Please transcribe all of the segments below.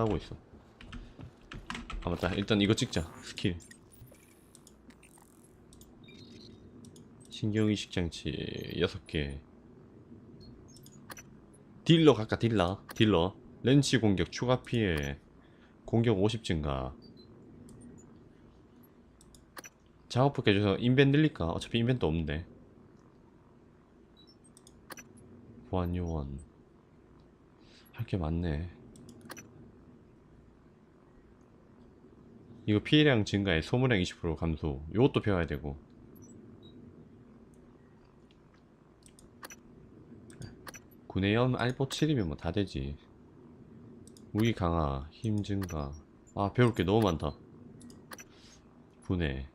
하고 있어. 아 맞다. 일단 이거 찍자. 스킬. 신경이식 장치. 6개. 딜러 갈까? 딜러? 딜러? 렌치 공격 추가 피해. 공격 50 증가. 작업복 해줘서 인벤 늘릴까? 어차피 인벤도 없는데. 보안 요원. 할 게 많네 이거 피해량 증가에 소모량 20% 감소. 요것도 배워야 되고. 구내염 알보 7이면 뭐 다 되지. 무기 강화 힘 증가. 아 배울 게 너무 많다. 분해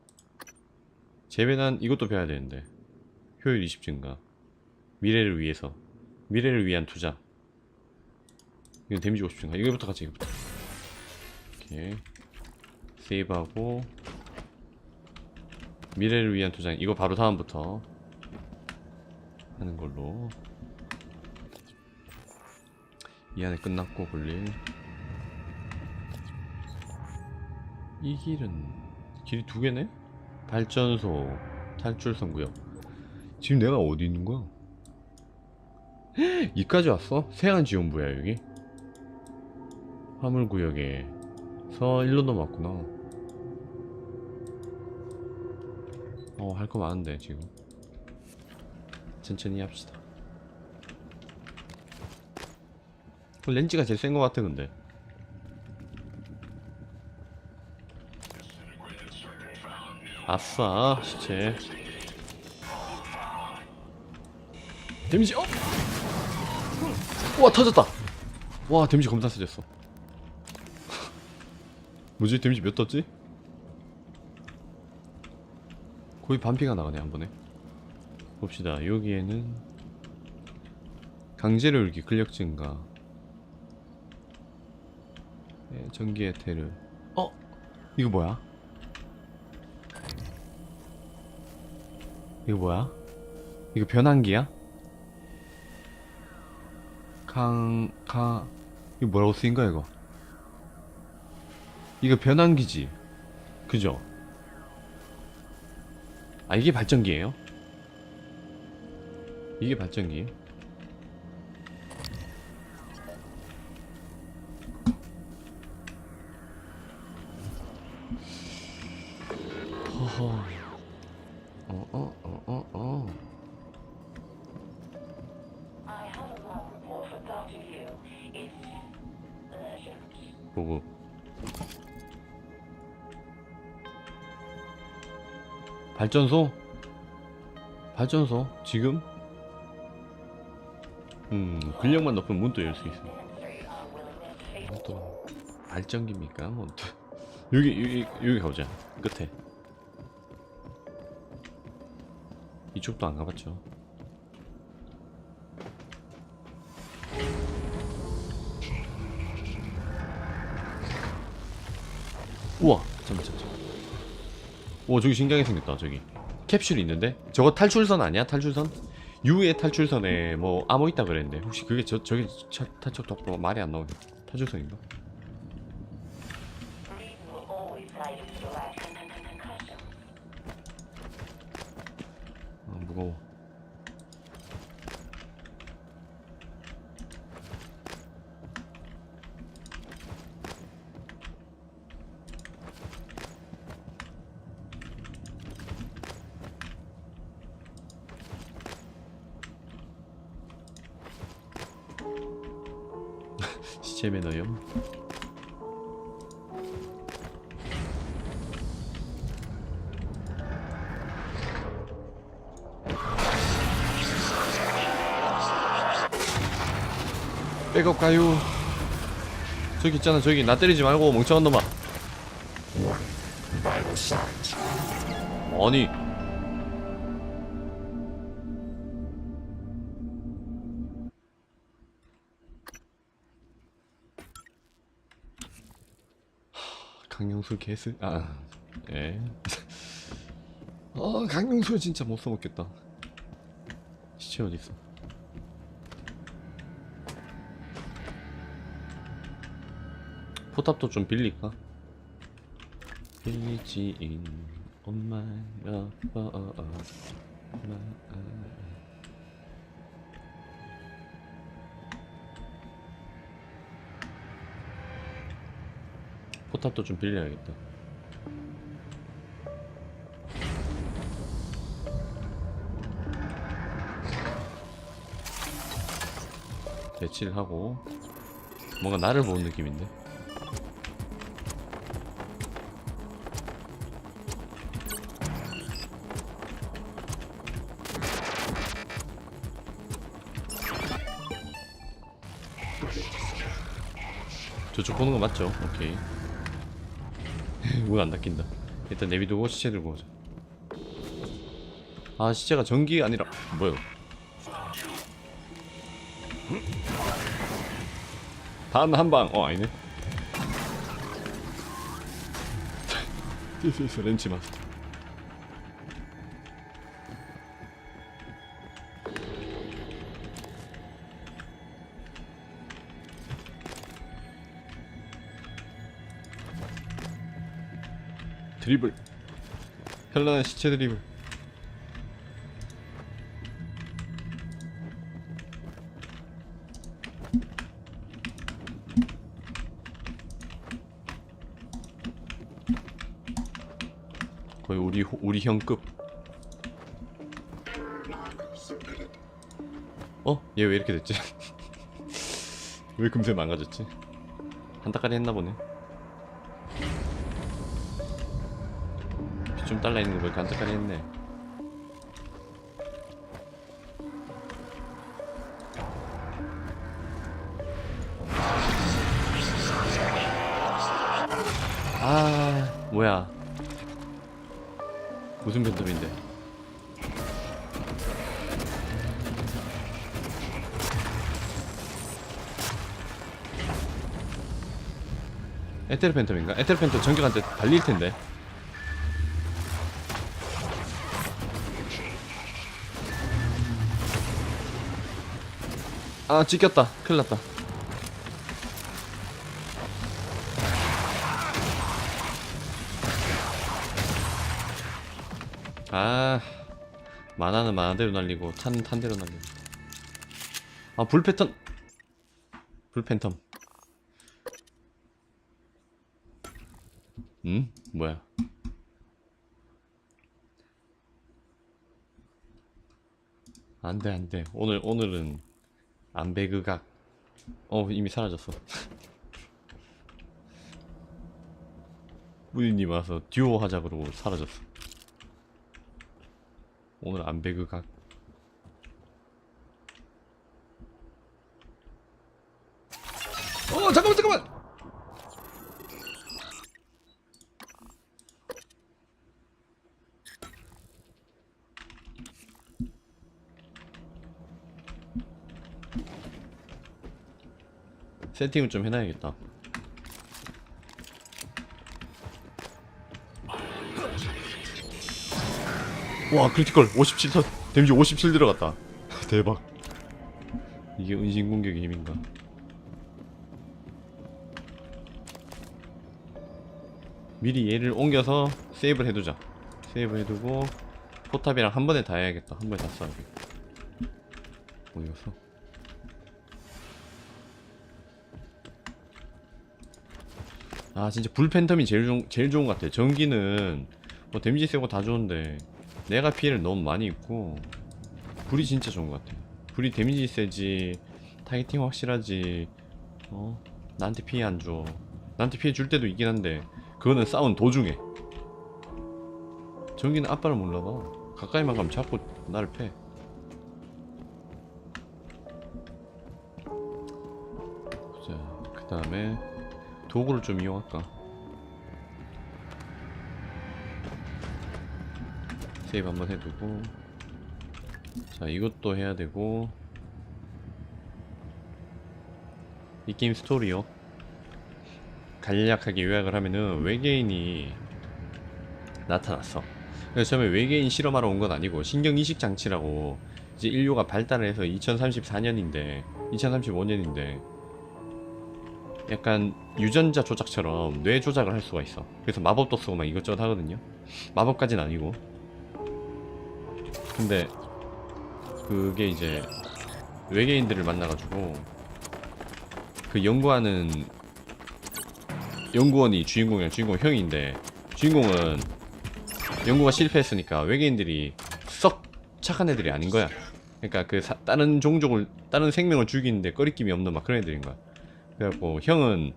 재배난 이것도 배워야 되는데. 효율 20 증가. 미래를 위해서. 미래를 위한 투자. 이건 데미지 50 증가. 이거부터 같이 이거부터. 오케이 세이브하고 미래를 위한 투자 이거 바로 다음부터 하는 걸로 이 안에 끝났고 볼일 이 길은 길이 두 개네? 발전소 탈출선 구역 지금 내가 어디 있는 거야? 이까지 왔어? 세안 지원부야 여기? 화물구역에서 일로 넘어왔구나 어 할 거 많은데 지금. 천천히 합시다. 그 렌즈가 제일 센 거 같아 근데. 아싸 시체. 데미지 어? 와 터졌다. 와 데미지 겁나 세졌어. 뭐지? 데미지 몇 떴지? 거의 반피가 나가네 한 번에 봅시다 여기에는 강제로 열기 근력 증가 네, 전기 에테르 어? 이거 뭐야? 이거 뭐야? 이거 변환기야? 강... 가... 이거 뭐라고 쓰인 거야 이거? 이거 변환기지? 그죠? 아 이게 발전기예요? 이게 발전기? 허허 어어 어 어어 I have 발전소? 발전소? 지금? 음 근력만 높으면 문도 열 수 있어 또 발전기입니까? 뭐 또. 여기 여기 여기 가보자 끝에 이쪽도 안 가봤죠 우와 잠깐 잠깐 잠깐 오 저기 신기하게 생겼다 저기. 캡슐이 있는데? 저거 탈출선 아니야? 탈출선? U의 탈출선에 뭐 암호 있다 그랬는데. 혹시 그게 저 차- 탈출 도 말이 안 나오네. 탈출선인가? 아 무거워 시체 매너요? 백업 가요 저기 있잖아 저기. 나 때리지 말고 멍청한 놈아. 아니 강영술 개스 아예. 아 강영술 진짜 못 써먹겠다. 시체 어딨어? 포탑도 좀 빌릴까? 빌리지인 엄마야. 아빠 포탑도 좀 빌려야겠다. 배치를 하고 뭔가 나를 보는 느낌인데 저쪽 보는 거 맞죠? 오케이 문 안 닫힌다? 일단 내비두고 시체 들고 오자. 아 시체가 전기가 아니라 뭐야 단 한방. 어 아니네. 렌치 맞 드리블 현란한 시체 드리블 거의 우리 호- 우리 형급 어? 얘 왜 이렇게 됐지? 왜 금세 망가졌지? 한타까리 했나 보네 좀 달라 있는 거 보니까 한타까리 했네. 아 뭐야. 무슨 변동인데? 에테르 팬텀인가? 에테르 팬텀 전격한테 달릴 텐데 아 찍혔다. 큰일 났다. 아 만화는 만화대로 날리고 탄 탄대로 날리고. 아 불패턴. 불팬텀. 음? 뭐야? 안돼 안돼. 오늘 오늘은 안배그각. 어 이미 사라졌어. 뿌리님 와서 듀오 하자 그러고 사라졌어. 오늘 안배그각. 어 잠깐만 잠깐만 세팅을 좀 해놔야겠다. 와 크리티컬 57턴 데미지 57 들어갔다. 대박. 이게 은신 공격의 힘인가? 미리 얘를 옮겨서 세이브를 해두자. 세이브 해두고 포탑이랑 한 번에 다 해야겠다. 한 번에 다 쏴야겠다 어디 갔어? 아 진짜 불 팬텀이 제일 좋은 제일 좋은 것 같아. 전기는 뭐 데미지 세고 다 좋은데 내가 피해를 너무 많이 입고 불이 진짜 좋은 것 같아. 불이 데미지 세지 타겟팅 확실하지 어 나한테 피해 안 줘. 나한테 피해 줄 때도 있긴 한데 그거는 싸운 도중에 전기는 아빠를 몰라봐. 가까이만 가면 자꾸 나를 패. 자, 그 다음에 도구를 좀 이용할까? 세이브 한번 해두고. 자 이것도 해야 되고. 이 게임 스토리요. 간략하게 요약을 하면은 외계인이 나타났어. 그래서 처음에 외계인 실험하러 온 건 아니고 신경이식 장치라고 이제 인류가 발달을 해서 2034년인데 2035년인데 약간 유전자 조작처럼 뇌 조작을 할 수가 있어. 그래서 마법도 쓰고 막 이것저것 하거든요. 마법까진 아니고. 근데 그게 이제 외계인들을 만나가지고 그 연구하는 연구원이 주인공이랑 주인공 형인데 주인공은 연구가 실패했으니까 외계인들이 썩 착한 애들이 아닌 거야. 그러니까 그 사- 다른 종족을 다른 생명을 죽이는데 꺼리낌이 없는 막 그런 애들인 거야. 그래갖고 형은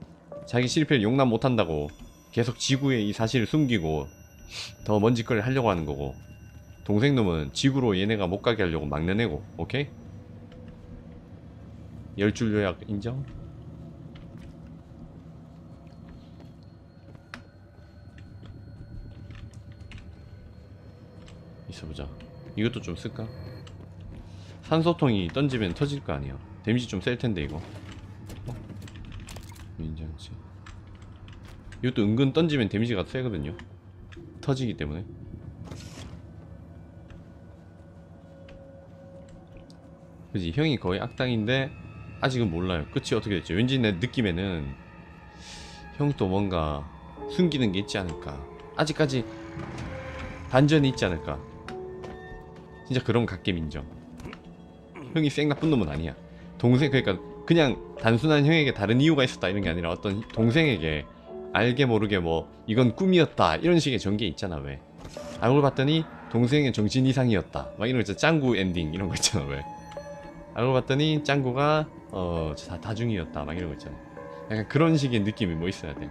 자기 실패를 용납 못한다고 계속 지구에 이 사실을 숨기고 더먼 짓거리를 하려고 하는 거고 동생 놈은 지구로 얘네가 못 가게 하려고 막는 애고 오케이? 열 줄 요약 인정? 있어보자 이것도 좀 쓸까? 산소통이 던지면 터질 거 아니야 데미지 좀 셀 텐데 이거 어? 인정치 이것도 은근 던지면 데미지가 세거든요. 터지기 때문에. 그지? 형이 거의 악당인데 아직은 몰라요. 끝이 어떻게 될지. 왠지 내 느낌에는 형도 뭔가 숨기는 게 있지 않을까. 아직까지 반전이 있지 않을까. 진짜 그런 갓겜 인정. 형이 쌩 나쁜 놈은 아니야. 동생 그러니까 그냥 단순한 형에게 다른 이유가 있었다 이런 게 아니라 어떤 동생에게 알게 모르게 뭐 이건 꿈이었다 이런 식의 전개 있잖아 왜? 알고 봤더니 동생의 정신 이상이었다. 막 이런 거 있잖아. 짱구 엔딩 이런 거 있잖아 왜? 알고 봤더니 짱구가 어 다, 다중이었다. 막 이런 거 있잖아. 약간 그런 식의 느낌이 뭐 있어야 돼?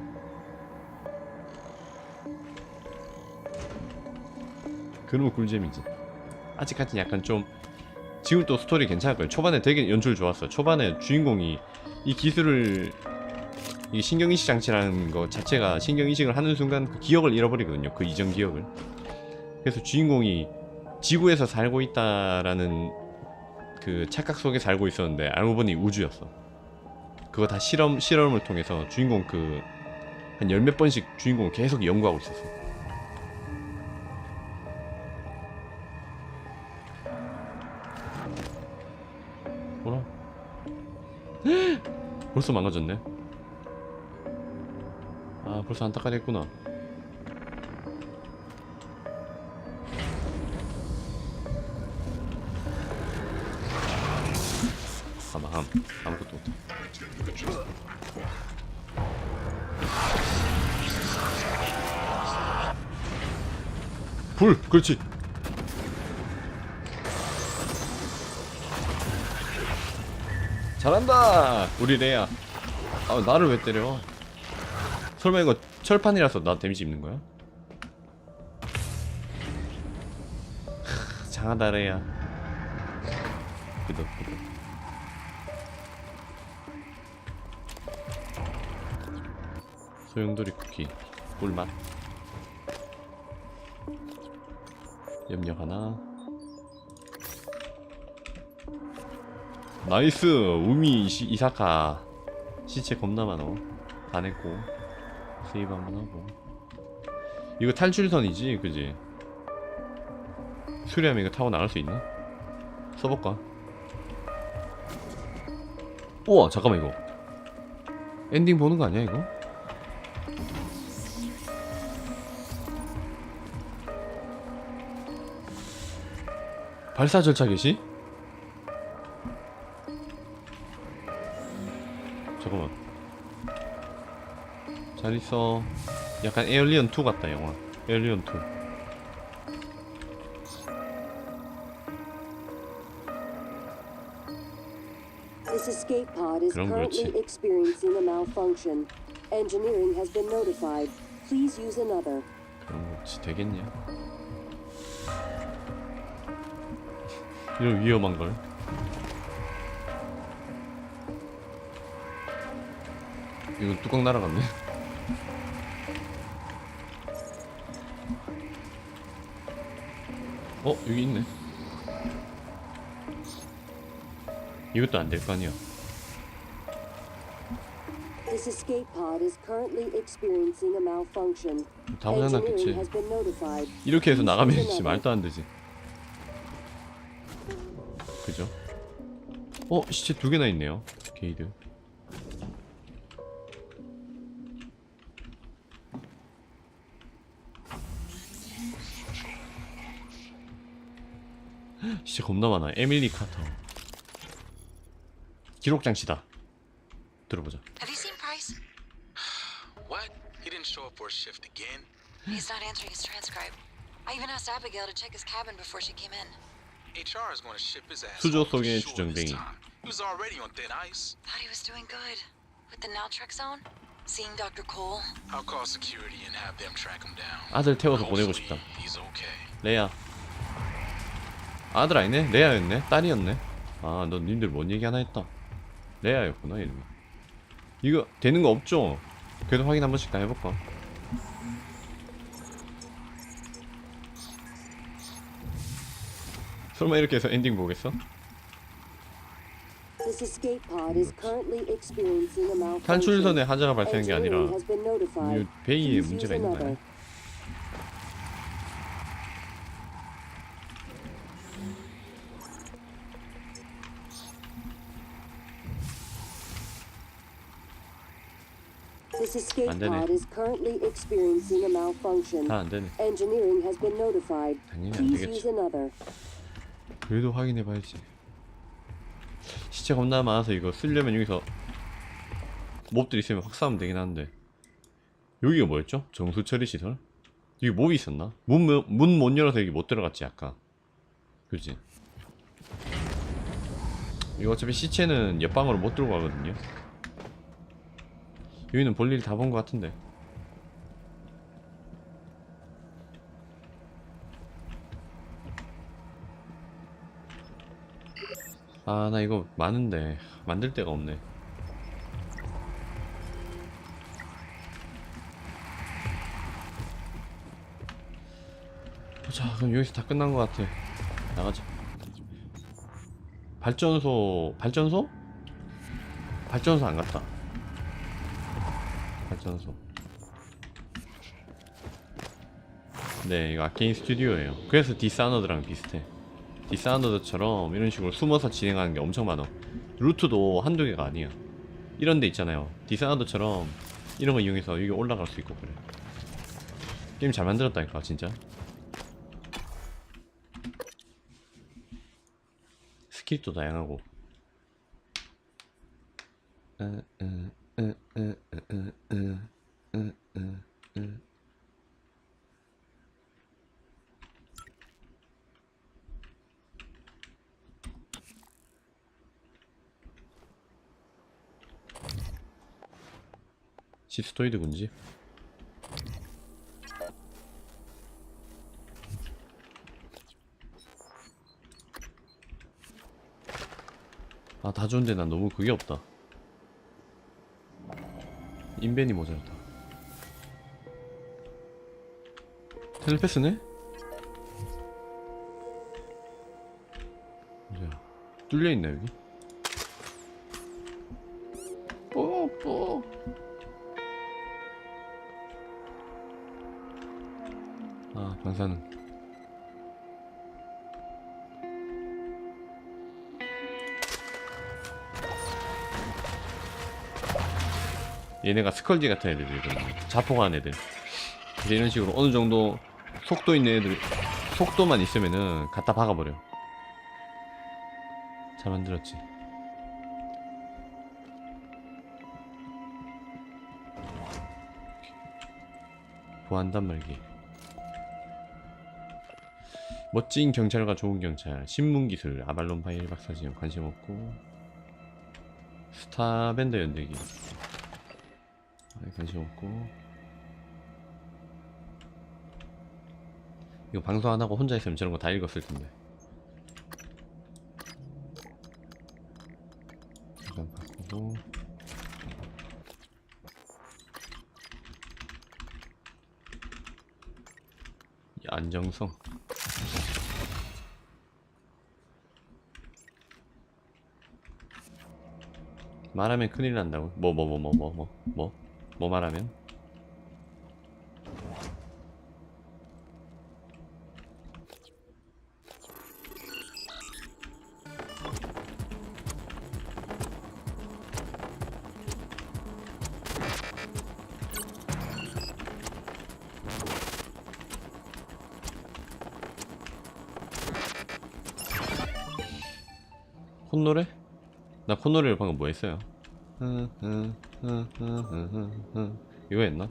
그러면 꿀잼이지. 아직까지 약간 좀 지금 또 스토리 괜찮을 거예요. 초반에 되게 연출 좋았어요. 초반에 주인공이 이 기술을 이 신경이식 장치라는 거 자체가 신경이식을 하는 순간 그 기억을 잃어버리거든요. 그 이전 기억을. 그래서 주인공이 지구에서 살고 있다라는 그 착각 속에 살고 있었는데 알고 보니 우주였어. 그거 다 실험 실험을 통해서 주인공 그 한 열 몇 번씩 주인공을 계속 연구하고 있었어 벌써 망가졌네. 아, 벌써 안타까리 했구나. 아, 망함. 아무것도 못해. 불! 그렇지! 잘한다. 우리 레야 아 나를 왜 때려? 설마 이거 철판이라서 나 데미지 입는 거야? 하, 장하다 레야 끄덕 끄덕 소용돌이 쿠키 꿀맛. 염력 하나 나이스 우미 이시, 이사카 시체 겁나 많어 다 냈고 세이브 한번 하고 이거 탈출선이지 그지 수리하면 이거 타고 나갈 수 있나? 써볼까? 우와 잠깐만 이거 엔딩 보는 거 아니야 이거? 발사 절차 개시? 잘 있어 약간 에얼리언 2 같다 영화 에얼리언 2 This escape pod is 그럼 currently 그렇지. experiencing a malfunction. Engineering has been notified. Please use another. 그런 거지 되겠냐 이런 위험한 걸 이거 뚜껑 날아갔네 어 여기 있네 이것도 안 될 거 아니야 This escape pod is currently experiencing a malfunction. 다 고장났겠지 Engineering has been notified. 이렇게 해서 나가면 another. 말도 안 되지. 그죠? 어 시체 두 개나 있네요. 게이드. 진짜 겁나 많아. 에밀리 카터. 기록 장치다. 들어보자. Have you seen Price? What? He didn't show up for a shift again? He's not answering his transcribe. I even asked Abigail to check his cabin before she came in. HR is going to ship his ass. 수조 속의 주정뱅이. He was already on thin ice. Thought he was doing good. With the naltrexone? Seeing Dr. Cole? I'll call security and have them track him down. 아들 태워서 보내고 싶다. He's okay. 레아. 아들 아니네? 레아였네? 딸이었네? 아, 너 님들 뭔 얘기 하나 했다. 레아였구나, 이름이. 이거 되는 거 없죠? 그래도 확인 한 번씩 다 해볼까? 설마 이렇게 해서 엔딩 보겠어? 탈출선에 하자가 발생한 게 아니라. 이 베이에 문제가 있는 거 another. 아니야? This escape 안 되네. pod is currently experiencing a malfunction. 다 안 되네. Engineering has been notified. 당연히 안 Please 되겠지. use another. 그래도 확인해 봐야지. 시체 겁나 많아서 이거 쓰려면 여기서 몹들 있으면 확 싸우면 되긴 하는데 여기가 뭐였죠? 정수 처리 시설? 여기 몹이 있었나? 문문 못 열어서 여기 못 들어갔지 아까. 그지? 이거 어차피 시체는 옆방으로 못 들고 가거든요. 여기는 볼일 다 본 것 같은데. 아 나 이거 많은데. 만들 데가 없네. 보자 그럼 여기서 다 끝난 것 같아. 나가자. 발전소 발전소? 발전소 안 갔다 있어서. 네 이거 아케인 스튜디오예요. 그래서 디사너드랑 비슷해. 디사너드처럼 이런 식으로 숨어서 진행하는 게 엄청 많아. 루트도 한두 개가 아니야. 이런 데 있잖아요. 디사너드처럼 이런 거 이용해서 여기 올라갈 수 있고 그래. 게임 잘 만들었다니까 진짜. 스킬도 다양하고. 에, 에. 시스토이드 군지? 아 다 좋은데 난 너무 그게 없다 인벤이 모자르다 텔레패스네? 뭐야 뚫려있나 여기? 얘네가 스컬지 같은 애들이거든 자폭한 애들. 이제 이런 식으로 어느 정도 속도 있는 애들 속도만 있으면은 갖다 박아버려. 잘 만들었지. 보안단 말기. 멋진 경찰과 좋은 경찰. 신문기술. 아발론 파일 박사지ем 관심 없고. 스타밴더 연대기 아예 관심 없고. 이거 방송 안하고 혼자 있으면 저런거 다 읽었을텐데. 잠깐 바꾸고. 이 안정성. 말하면 큰일 난다고? 뭐 뭐 뭐 뭐 뭐 뭐뭐 뭐, 뭐, 뭐, 뭐, 뭐. 뭐, 뭐? 뭐 말하면? 콧노래? 나 콧노래를 방금 뭐 했어요? 음, 음. 이거 했나?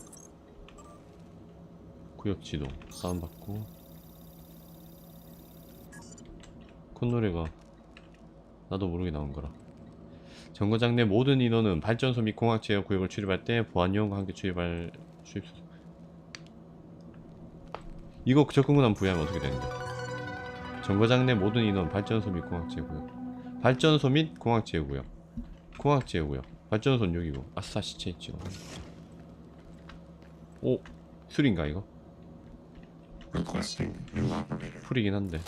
구역 지도 다운받고. 콧노래가 나도 모르게 나온 거라. 정거장 내 모든 인원은 발전소 및 공학 제어 구역을 출입할 때 보안요원과 함께 출입할 출입 이거 접근문안 부여하면 어떻게 되는데? 정거장 내 모든 인원 발전소 및 공학 제어 구역. 발전소 및 공학 제어 구역. 공학 제어 구역 발전소는 여기고 아싸 시체 있죠 오 술인가 이거? 풀이긴 한데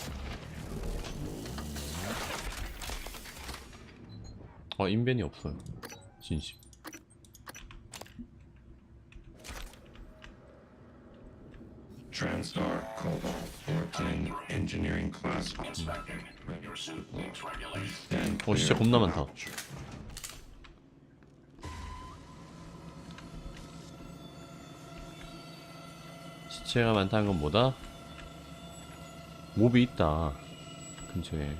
아 인벤이 없어요 진심 Transtar Cobalt 14 Engineering Class. 어 진짜. 겁나 많다 시체가 많다는 건 뭐다? 몹이 있다 근처에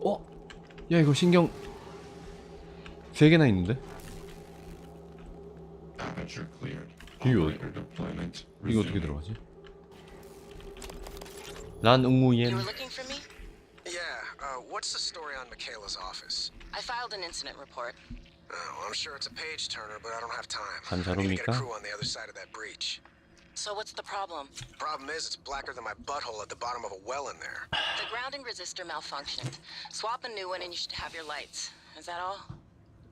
어? 야 이거 신경 세 개나 있는데? Aperture cleared. 이거 어떻게. 들어가지? 란 응우옌? Yeah, uh, what's the story on Michaela's office? I filed an incident report. Oh, I'm sure it's a page turner, but I don't have time. I need to get a crew on the other side of that breach. So what's the problem? The problem is it's blacker than my butthole at the bottom of a well in there. The grounding resistor malfunctioned. Swap a new one and you should have your lights. Is that all?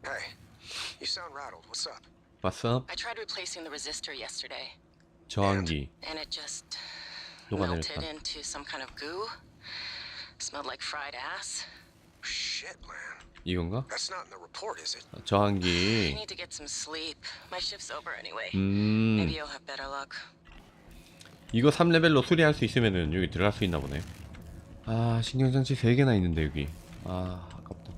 Hey, you sound rattled. What's up? What's up? I tried replacing the resistor yesterday. And, and it just melted into some kind of goo. Smelled like fried ass. Shit, man. 이건가? That's not in the report, is it? I 저항기 need to get some sleep. My shift's over anyway. 음 Maybe you'll have better luck. 이거 3레벨로 수리할 수 있으면은 여기 들어갈 수 있나 보네 아 신경장치 3개나 있는데 여기 아 아깝다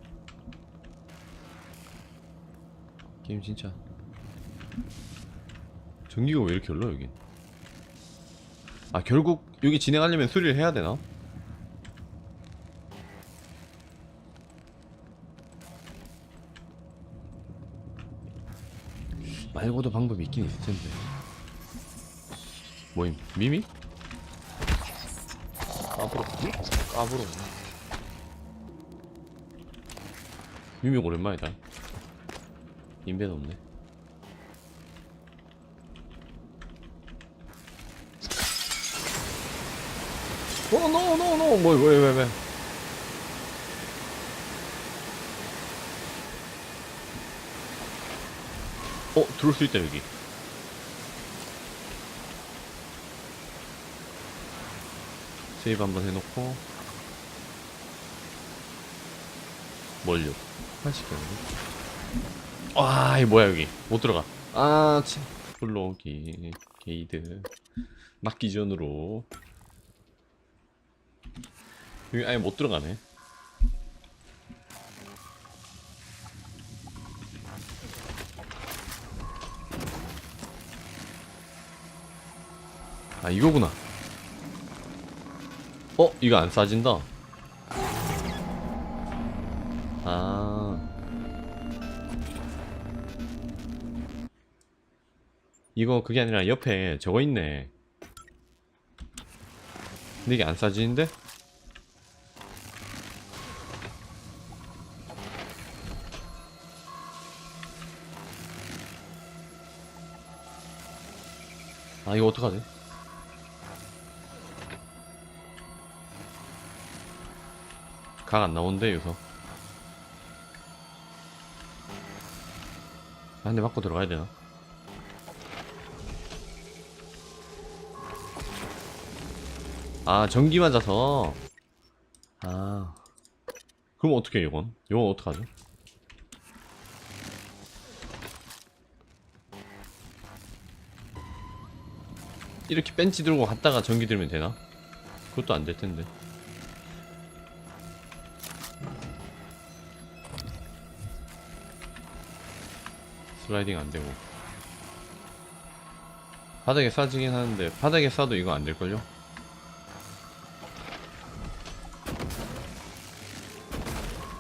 게임 진짜 전기가 왜 이렇게 흘러 여긴 아 결국 여기 진행하려면 수리를 해야 되나? 말고도 방법이 있긴 있을 텐데 뭐임? 미미? 까불어 까불어 미미 오랜만이다 인벤 없네 어, 노, 노, 노, 뭐, 왜, 왜, 왜? 어, 들어올 수 있다, 여기. 세이브 한번 해놓고. 멀려 80개인데 와 이거 뭐야 여기? 못 들어가. 아참 불러오기 게이드. 막기 전으로. 여기 아예 못 들어가네 아 이거구나 어? 이거 안 싸진다. 아. 이거 그게 아니라 옆에 저거 있네. 근데 이게 안 싸지는데? 아, 이거 어떡하지? 각 안 나오는데 여기서 아, 한대 맞고 들어가야 되나? 아 전기 맞아서 아 그럼 어떻게 해 이건? 이건 어떡하죠? 이렇게 벤치 들고 갔다가 전기 들면 되나? 그것도 안 될 텐데 슬라이딩 안 되고 바닥에 쏴지긴 하는데 바닥에 쏴도 이거 안 될걸요?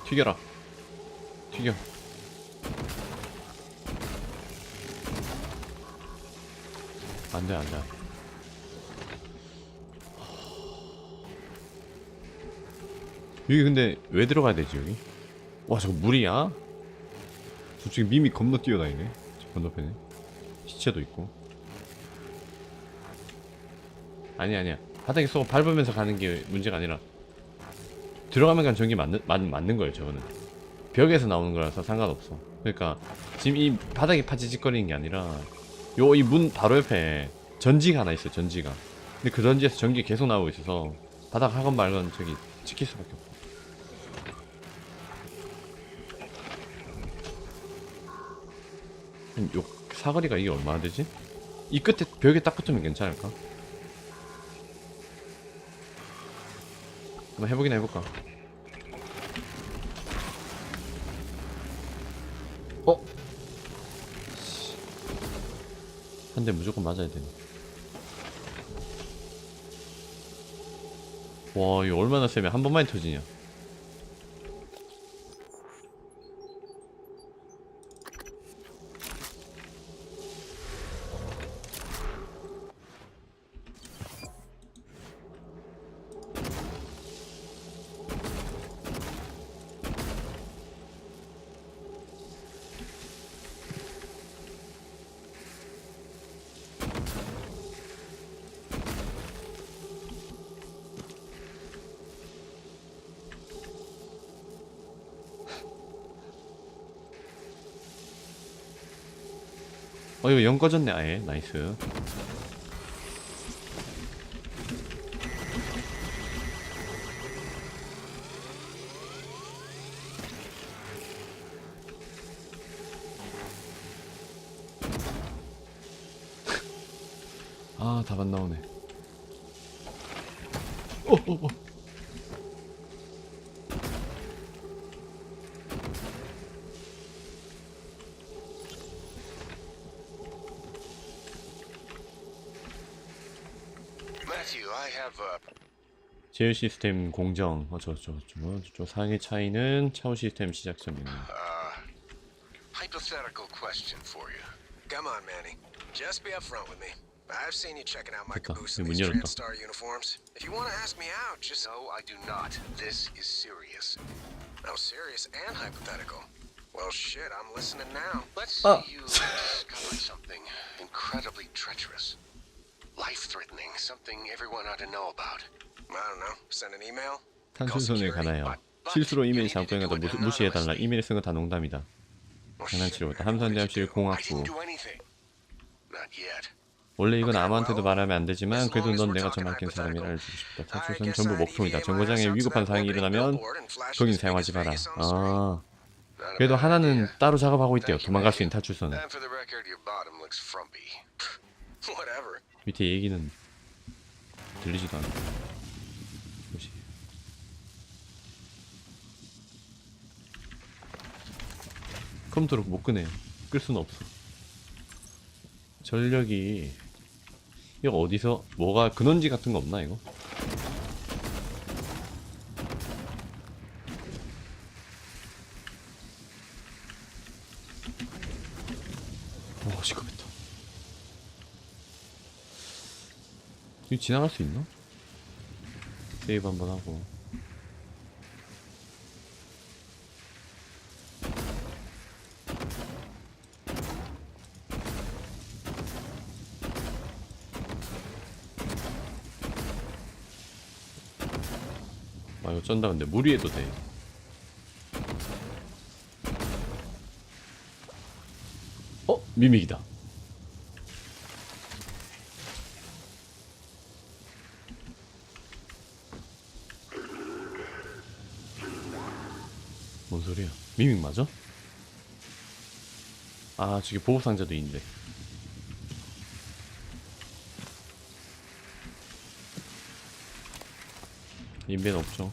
튀겨라 튀겨 안돼 안돼 여기 근데 왜 들어가야 되지 여기? 와 저거 물이야? 저쪽에 미미 겁나 뛰어다니네. 저 건너편에. 시체도 있고. 아니 아니야. 바닥에 쏘고 밟으면서 가는 게 문제가 아니라 들어가면 그냥 전기 맞는, 맞, 맞는 거예요 저거는. 벽에서 나오는 거라서 상관없어. 그러니까 지금 이 바닥이 파지직거리는 게 아니라 요 이 문 바로 옆에 전지가 하나 있어요 전지가. 근데 그 전지에서 전기 계속 나오고 있어서 바닥 하건 말건 저기 찍힐 수밖에 없어 요 사거리가 이게 얼마나 되지? 이 끝에 벽에 딱 붙으면 괜찮을까? 한번 해보긴 해볼까? 어? 한 대 무조건 맞아야 되네. 와, 이거 얼마나 세면 한 번만에 터지냐? 영 꺼졌네, 아예. 나이스. 아, 답 안 나오네. 어, 어, 어. 제휴 시스템 공정. 어, 저, 저, 저, 저, 저 상의 차이는 차후 시스템 시작점이네. Hypothetical question for you. Come on, Manny. Just be upfront with me. I've seen you checking out my 됐다. caboose in 문 these 열었다. TranStar uniforms. If you want to ask me out, just. No, I do not. This is serious. No, serious and hypothetical. Well, shit, I'm listening now. Let's say Oh. you discovered something incredibly treacherous, life-threatening, something everyone ought to know about. 탄순선에 관하여 실수로 이메일 장부행하다 무시, 무시해달라 이메일 쓴 거 다 농담이다 did you do? 공학부. 원래 이건 아무한테도 말하면 안 되지만 그래도 넌 내가 좀 아낀 사람이라 알려주고 싶다 탈출선 전부 EVA 정거장에 위급한 opening 일어나면 거긴 사용하지 마라. 아 그래도 하나는. 따로 작업하고 있대요 도망갈 수. 있는 탈출선은. 밑에 얘기는 들리지도 않아 무시 컴퓨터로 못 끄네요 끌 수는 없어 전력이 이거 어디서 뭐가 근원지 같은 거 없나 이거? 이거 지나갈 수 있나? 세이브 한번 하고 쩐다 근데 물 위에도 돼. 어? 미믹이다. 뭔 소리야? 미믹 맞아? 아 저기 보급 상자도 있는데. 인벤 없죠.